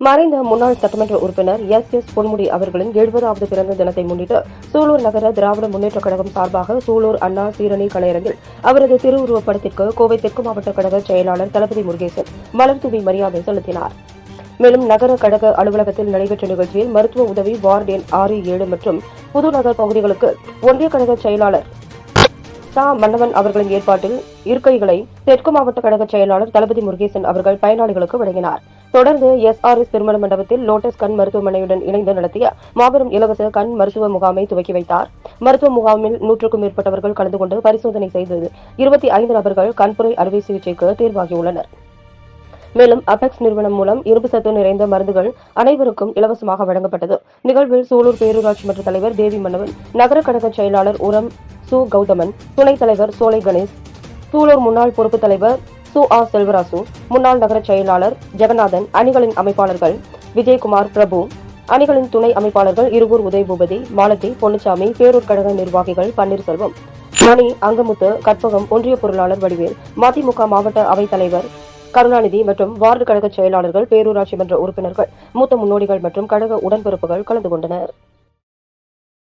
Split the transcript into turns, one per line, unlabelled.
மறைந்த முன்னாள் சட்டமன்ற உறுப்பினர் எஸ் எஸ் பொன்முடி அவர்களின் எழுபதாவது பிறந்த தினத்தை முன்னிட்டு சூலூர் நகர திராவிட முன்னேற்றக் கழகம் சார்பாக சூலூர் அண்ணா சீரணி கலையரங்கில் அவரது திருவுருவப்படத்திற்கு கோவை தெற்கு மாவட்ட கழக செயலாளர் தளபதி முருகேசன் மலர் தூவி மரியாதை செலுத்தினார். மேலும் நகர கழக அலுவலகத்தில் நடைபெற்ற நிகழ்ச்சியில் மருத்துவ உதவி வார்டு எண் ஆறு ஏழு மற்றும் புதுநகர் பகுதிகளுக்கு ஒன்றிய கழக செயலாளர் சா. மன்னவன் அவர்களின் ஏற்பாட்டில் இருக்கைகளை தெற்கு மாவட்ட கழக செயலாளர் தளபதி முருகேசன் அவர்கள் பயனாளிகளுக்கு வழங்கினார். தொடர்ந்து எஸ்ஆர்எஸ் திருமண மண்டபத்தில் லோட்டஸ் கண் மருத்துவமனையுடன் இணைந்து நடத்திய மாபெரும் இலவச கண் மருத்துவ முகாமை துவக்கி வைத்தார். மருத்துவ முகாமில் நூற்றுக்கும் மேற்பட்டவர்கள் கலந்து கொண்டு பரிசோதனை செய்து இருபத்தி ஐந்து நபர்கள் கண்புரை அறுவை சிகிச்சைக்கு தேர்வாகியுள்ளனர். மேலும் அபெக்ஸ் நிறுவனம் மூலம் இரும்பு சத்து நிறைந்த மருந்துகள் அனைவருக்கும் இலவசமாக வழங்கப்பட்டது. நிகழ்வில் சூலூர் பேரூராட்சி மன்ற தலைவர் தேவி மன்னவன் நகர கழக செயலாளர் உரம் சு கௌதமன் துணைத் தலைவர் சோலை கணேஷ் சூலூர் முன்னாள் பொறுப்பு தலைவர் சு ஆர் செல்வராசு முன்னாள் நகர செயலாளர் ஜெகநாதன் அணிகளின் அமைப்பாளர்கள் விஜயகுமார் பிரபு அணிகளின் துணை அமைப்பாளர்கள் இருவூர் உதயபூபதி மாலதி பொன்னுச்சாமி பேரூர் கழக நிர்வாகிகள் பன்னீர்செல்வம். மணி அங்கமுத்து கற்பகம் ஒன்றிய பொருளாளர் வடிவேல் மதிமுக மாவட்ட அவைத் தலைவர் கருணாநிதி மற்றும் வார்டு கழக செயலாளர்கள் பேரூராட்சி மன்ற உறுப்பினர்கள் மூத்த முன்னோடிகள் மற்றும் கழக உடன்பிறப்புகள் கலந்து கொண்டனர்.